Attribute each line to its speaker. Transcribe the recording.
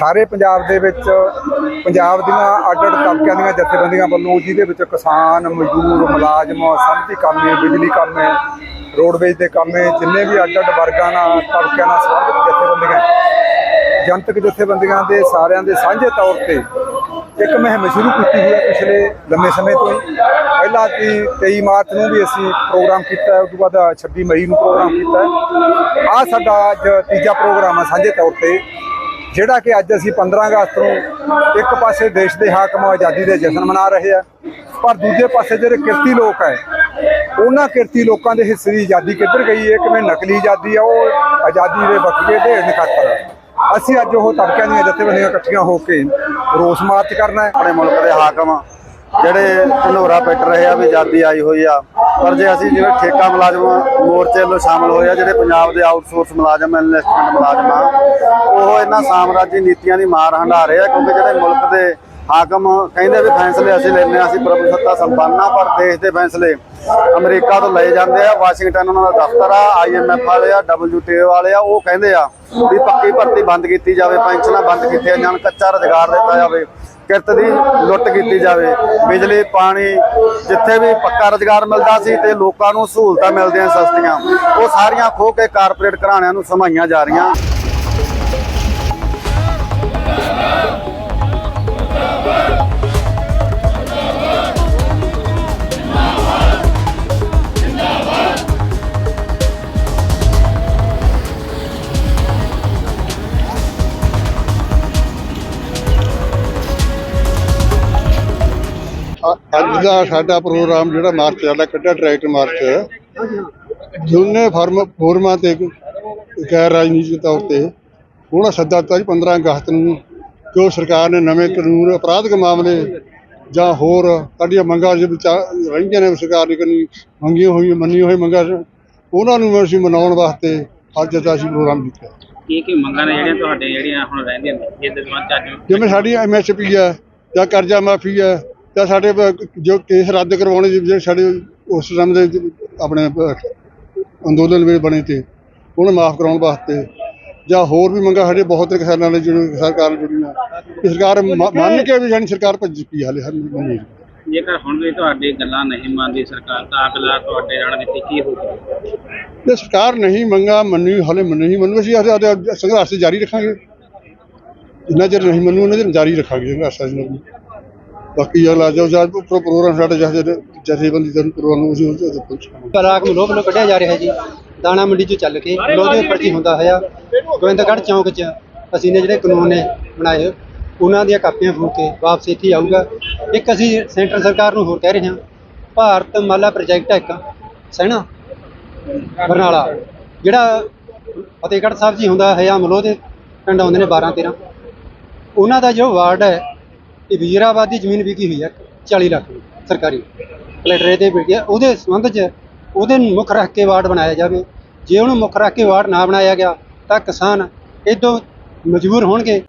Speaker 1: ਸਾਰੇ ਪੰਜਾਬ ਦੇ ਵਿੱਚ, ਪੰਜਾਬ ਦੀਆਂ ਅੱਡ ਅੱਡ ਤਬਕਿਆਂ ਦੀਆਂ ਜਥੇਬੰਦੀਆਂ ਵੱਲੋਂ ਜਿਹਦੇ ਵਿੱਚ ਕਿਸਾਨ, ਮਜ਼ਦੂਰ, ਮੁਲਾਜ਼ਮ ਸੰਧੀ ਕਾਮੇ ਬਿਜਲੀ ਕਾਮੇ ਰੋਡਵੇਜ ਦੇ ਕਾਮੇ ਜਿੰਨੇ ਵੀ ਅੱਡ ਅੱਡ ਵਰਗਾਂ ਨਾਲ, ਤਬਕਿਆਂ ਨਾਲ ਸੰਬੰਧਿਤ ਜਥੇਬੰਦੀਆਂ ਜਨਤਕ ਜਥੇਬੰਦੀਆਂ ਦੇ ਸਾਰਿਆਂ ਦੇ ਸਾਂਝੇ ਤੌਰ ਤੇ ਇੱਕ ਮੁਹਿੰਮ ਸ਼ੁਰੂ ਕੀਤੀ ਹੋਈ ਹੈ ਪਿਛਲੇ ਲੰਮੇ ਸਮੇਂ ਤੋਂ ਹੀ। ਪਹਿਲਾਂ ਕਿ 23 ਮਾਰਚ ਨੂੰ ਵੀ ਅਸੀਂ ਪ੍ਰੋਗਰਾਮ ਕੀਤਾ ਹੈ, ਉਸ ਤੋਂ ਬਾਅਦ 26 ਮਈ ਨੂੰ ਪ੍ਰੋਗਰਾਮ ਕੀਤਾ ਹੈ। ਆ ਸਾਡਾ ਅੱਜ ਤੀਜਾ ਪ੍ਰੋਗਰਾਮ ਹੈ ਸਾਂਝੇ ਤੌਰ ਤੇ। ਜਿਹੜਾ ਕਿ ਅੱਜ ਅਸੀਂ 15 ਅਗਸਤ ਨੂੰ ਇੱਕ ਪਾਸੇ ਦੇਸ਼ ਦੇ ਹਾਕਮ ਆਜ਼ਾਦੀ ਦੇ ਜਸ਼ਨ ਮਨਾ ਰਹੇ ਆ, ਪਰ ਦੂਜੇ ਪਾਸੇ ਜਿਹੜੇ ਕਿਰਤੀ ਲੋਕ ਹੈ ਉਹਨਾਂ ਕਿਰਤੀ ਲੋਕਾਂ ਦੇ ਹਿੱਸੇ ਦੀ ਆਜ਼ਾਦੀ ਕਿੱਧਰ ਗਈ ਹੈ? ਕਿਵੇਂ ਨਕਲੀ ਆਜ਼ਾਦੀ ਆ? ਉਹ ਆਜ਼ਾਦੀ ਦੇ ਬਖਸ਼ੇ ਢੇਰ ਨਿਕੱਤਰ ਅਸੀਂ ਅੱਜ ਉਹ ਤਬਕਿਆਂ ਦੀਆਂ ਜਥੇਬੰਦੀਆਂ ਇਕੱਠੀਆਂ ਹੋ ਕੇ ਰੋਸ ਮਾਰਚ ਕਰਨਾ ਹੈ।
Speaker 2: ਆਪਣੇ ਮੁਲਕ ਦੇ ਹਾਕਮ ਜਿਹੜੇ ਢਨੋਰਾ ਪਿੱਟ ਰਹੇ ਆ ਵੀ ਆਜ਼ਾਦੀ ਆਈ ਹੋਈ ਆ। ਪਰ ਜੇ ਅਸੀਂ ਜਿਵੇਂ ਠੇਕਾ ਮੁਲਾਜ਼ਮ ਮੋਰਚੇ ਵੱਲੋਂ ਸ਼ਾਮਲ ਹੋਏ ਆ, ਜਿਹੜੇ ਪੰਜਾਬ ਦੇ ਆਊਟਸੋਰਸ ਮੁਲਾਜ਼ਮ ਇਨਵੈਸਟਮੈਂਟ ਮੁਲਾਜ਼ਮ ਆ, ਉਹ ਇਹਨਾਂ ਸਾਮਰਾਜੀ ਨੀਤੀਆਂ ਦੀ ਮਾਰ ਹੰਢਾ ਰਹੇ ਆ, ਕਿਉਂਕਿ ਜਿਹੜੇ ਮੁਲਕ ਦੇ ਹਾਕਮ ਕਹਿੰਦੇ ਵੀ ਫੈਸਲੇ ਅਸੀਂ ਲੈਂਦੇ ਆ ਅਸੀਂ ਪ੍ਰਭੂ ਸੱਤਾ ਸੰਪੰਨ ਆ ਪਰ ਦੇਸ਼ ਦੇ ਫੈਸਲੇ ਅਮਰੀਕਾ ਤੋਂ ਲਏ ਜਾਂਦੇ ਆ, ਵਾਸ਼ਿੰਗਟਨ ਉਹਨਾਂ ਦਾ ਦਫ਼ਤਰ ਆ ਆਈਐਮਐਫ ਵਾਲੇ ਆ WTO ਵਾਲੇ ਆ, ਉਹ ਕਹਿੰਦੇ ਆ ਵੀ ਪੱਕੀ ਭਰਤੀ ਬੰਦ ਕੀਤੀ ਜਾਵੇ, ਪੈਨਸ਼ਨਾਂ ਬੰਦ ਕੀਤੀਆਂ ਜਾਣ, ਕੱਚਾ ਰੁਜ਼ਗਾਰ ਦਿੱਤਾ ਜਾਵੇ। ਕਿਰਤ ਦੀ ਲੁੱਟ ਕੀਤੀ ਜਾਵੇ। ਬਿਜਲੀ, ਪਾਣੀ ਜਿੱਥੇ ਵੀ ਪੱਕਾ ਰੁਜ਼ਗਾਰ ਮਿਲਦਾ ਸੀ ਤੇ ਲੋਕਾਂ ਨੂੰ ਸਹੂਲਤਾਂ ਮਿਲਦੀਆਂ ਸਸਤੀਆਂ, ਉਹ ਸਾਰੀਆਂ ਖੋ ਕੇ ਕਾਰਪੋਰੇਟ ਘਰਾਣਿਆਂ ਨੂੰ ਸਮਾਈਆਂ ਜਾ ਰਹੀਆਂ।
Speaker 3: ਅੱਜ ਦਾ ਸਾਡਾ ਪ੍ਰੋਗਰਾਮ ਜਿਹੜਾ ਮਾਰਚ ਵਾਲਾ ਕੱਢਿਆ ਟਰੈਕਟਰ ਮਾਰਚ ਦੋਨੇ ਫਰਮ ਫੋਰਮਾਂ ਤੇ ਗੈਰ ਰਾਜਨੀਤਿਕ ਤੌਰ ਤੇ। ਉਹਨਾਂ ਸੱਦਾ ਦਿੱਤਾ ਜੀ 15 ਅਗਸਤ ਨੂੰ ਜੋ ਸਰਕਾਰ ਨੇ ਨਵੇਂ ਕਾਨੂੰਨ ਅਪਰਾਧਿਕ ਮਾਮਲੇ ਜਾਂ ਹੋਰ ਸਾਡੀਆਂ ਮੰਗਾਂ ਦੇ ਵਿੱਚ ਆ- ਰਹਿੰਦੀਆਂ ਨੇ ਸਰਕਾਰ ਨੇ ਕਰਨੀ ਮੰਗੀਆਂ ਹੋਈਆਂ ਮੰਨੀਆਂ ਹੋਈਆਂ ਮੰਗਾਂ ਉਹਨਾਂ ਨੂੰ ਅਸੀਂ ਮਨਾਉਣ ਵਾਸਤੇ ਅੱਜ ਦਾ ਅਸੀਂ ਪ੍ਰੋਗਰਾਮ ਕੀਤਾ।
Speaker 4: ਕੀ ਕੀ ਮੰਗਾਂ ਨੇ ਜਿਹੜੀਆਂ ਤੁਹਾਡੇ ਜਿਹੜੀਆਂ ਹੁਣ ਰਹਿੰਦੀਆਂ ਨੇ ਇਸ ਦੇ ਸੰਬੰਧ ਚ ਅੱਜ
Speaker 3: ਜਿਵੇਂ ਸਾਡੀ ਐਮਐਸਪੀ ਹੈ ਜਾਂ ਕਰਜ਼ਾ ਮਾਫੀ ਹੈ ਜਾਂ ਸਾਡੇ ਪ- ਜੋ ਕੇਸ ਰੱਦ ਕਰਵਾਉਣੇ ਜਿਹੜੇ ਸਾਡੇ ਉਸ ਟਾਈਮ ਦੇ ਆਪਣੇ ਪ- ਅੰਦੋਲਨ ਵਿੱਚ ਬਣੇ ਤੇ ਉਹਨੂੰ ਮਾਫ ਕਰਾਉਣ ਵਾਸਤੇ ਜਾਂ ਹੋਰ ਵੀ ਮੰਗਾਂ ਸਾਡੇ ਬਹੁਤ ਕਿਸਾਨਾਂ ਨੇ ਜਿਹੜੇ ਸਰਕਾਰ ਨਾਲ ਜੁੜੀਆਂ। ਕਿ ਸਰਕਾਰ ਮ- ਮੰਨ ਕੇ ਵੀ ਜਾਨੀ ਸਰਕਾਰ ਭੱਜ ਪਈ ਹਾਲੇ ਹਰ ਮੰਨੀ
Speaker 4: ਜੇਕਰ ਹੁਣ ਵੀ ਤੁਹਾਡੀ ਗੱਲਾਂ ਨਹੀਂ ਮੰਨਦੀ ਸਰਕਾਰ ਤਾਂ ਅਗਲਾ ਤੁਹਾਡੇ ਰਣਨੀਤੀ ਕੀ ਹੋਊਗੀ?
Speaker 3: ਜੇ ਸਰਕਾਰ ਨਹੀਂ ਮੰਗਾ ਮੰਨੀ ਹਾਲੇ ਨਹੀਂ ਮੰਨੂ ਅਸੀਂ ਆਪਦੇ- ਆਪਦੇ ਸੰਘਰਸ਼ ਜਾਰੀ ਰੱਖਾਂਗੇ। ਜਿੰਨਾ ਚਿਰ ਨਹੀਂ ਮੰਨੂ ਉਹਨਾਂ ਚਿਰ ਜਾਰੀ ਰੱਖਾਂਗੇ ਸੰਘਰਸ਼ ਅਸੀਂ ਬਾਕੀ ਯਾਰ ਲਾ ਜਾਓ ਜਾਂ ਪ੍ਰੋਗਰਾਮ ਸਾਡਾ ਜਿਹਦੇ ਜਥੇਬੰਦੀ ਦਾ ਪ੍ਰੋਗਰਾਮ ਨੂੰ ਅਸੀਂ ਤੇ ਪਹੁੰਚਾਂਗੇ
Speaker 5: ਬਲਾਕ ਮਲੋਹ ਵੱਲੋਂ ਕੱਢਿਆ ਜਾ ਰਿਹਾ ਜੀ। ਦਾਣਾ ਮੰਡੀ ਚੋਂ ਚੱਲ ਕੇ ਲੋਧੇ ਪਰਚੀ ਹੁੰਦਾ ਹੋਇਆ। ਗੋਬਿੰਦਗੜ੍ਹ ਚੌਂਕ 'ਚ ਅਸੀਂ ਨੇ ਜਿਹੜੇ ਕਾਨੂੰਨ ਨੇ ਬਣਾਏ ਉਹਨਾਂ ਦੀਆਂ ਕਾਪੀਆਂ ਫੂਕ ਕੇ ਵਾਪਸ ਇੱਥੇ ਆਊਗਾ। ਇੱਕ ਅਸੀਂ ਸੈਂਟਰ ਸਰਕਾਰ ਨੂੰ ਹੋਰ ਕਹਿ ਰਹੇ ਹਾਂ ਭਾਰਤ ਮਾਲਾ ਪ੍ਰੋਜੈਕਟ ਹੈ ਇੱਕ ਸਹਿਣਾ ਬਰਨਾਲਾ ਜਿਹੜਾ ਫਤਿਹਗੜ੍ਹ ਸਾਹਿਬ ਜੀ ਹੁੰਦਾ ਹੈ ਜਾਂ ਮਲੋਹ ਦੇ ਪਿੰਡ ਆਉਂਦੇ ਨੇ 12 13 ਉਹਨਾਂ ਦਾ ਜੋ ਵਾਰਡ ਹੈ ਇਹ ਵੀਰਾਬਾਦ ਦੀ ਜ਼ਮੀਨ ਵਿਕੀ ਹੋਈ ਹੈ 40 ਲੱਖ ਦੀ, ਸਰਕਾਰੀ। ਕਲੈਟਰੇ ਤੇ ਵਿਕੀ ਹੈ ਉਹਦੇ ਸੰਬੰਧ 'ਚ ਉਹਦੇ ਨੂੰ ਮੁੱਖ ਰੱਖ ਕੇ ਵਾਰਡ ਬਣਾਇਆ ਜਾਵੇ। ਜੇ ਉਹਨੂੰ ਮੁੱਖ ਰੱਖ ਕੇ ਵਾਰਡ ਨਾ ਬਣਾਇਆ ਗਿਆ ਤਾਂ ਕਿਸਾਨ ਇਦੋਂ ਮਜਬੂਰ ਹੋਣਗੇ।